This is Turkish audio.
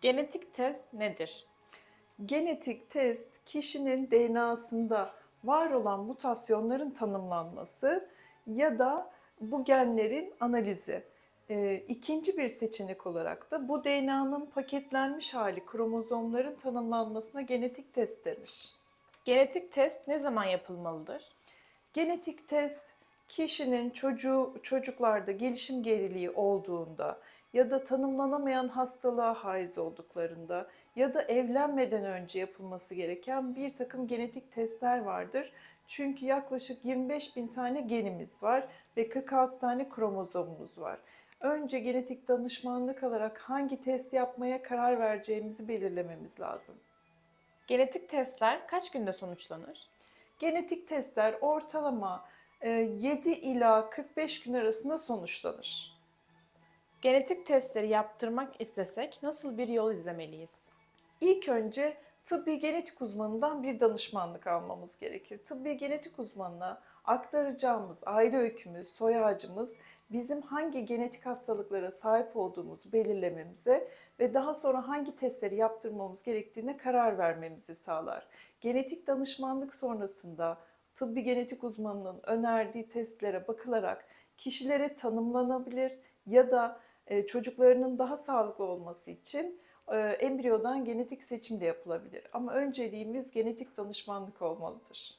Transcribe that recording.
Genetik test nedir? Genetik test kişinin DNA'sında var olan mutasyonların tanımlanması ya da bu genlerin analizi. Ee, ikinci bir seçenek olarak da bu DNA'nın paketlenmiş hali kromozomların tanımlanmasına genetik test denir. Genetik test ne zaman yapılmalıdır? Genetik test kişinin çocuğu çocuklarda gelişim geriliği olduğunda ya da tanımlanamayan hastalığa haiz olduklarında ya da evlenmeden önce yapılması gereken bir takım genetik testler vardır. Çünkü yaklaşık 25 bin tane genimiz var ve 46 tane kromozomumuz var. Önce genetik danışmanlık alarak hangi test yapmaya karar vereceğimizi belirlememiz lazım. Genetik testler kaç günde sonuçlanır? Genetik testler ortalama 7 ila 45 gün arasında sonuçlanır. Genetik testleri yaptırmak istesek nasıl bir yol izlemeliyiz? İlk önce tıbbi genetik uzmanından bir danışmanlık almamız gerekir. Tıbbi genetik uzmanına aktaracağımız aile öykümüz, soy ağacımız bizim hangi genetik hastalıklara sahip olduğumuzu belirlememize ve daha sonra hangi testleri yaptırmamız gerektiğine karar vermemizi sağlar. Genetik danışmanlık sonrasında tıbbi genetik uzmanının önerdiği testlere bakılarak kişilere tanımlanabilir ya da e, çocuklarının daha sağlıklı olması için e, embriyodan genetik seçim de yapılabilir. Ama önceliğimiz genetik danışmanlık olmalıdır.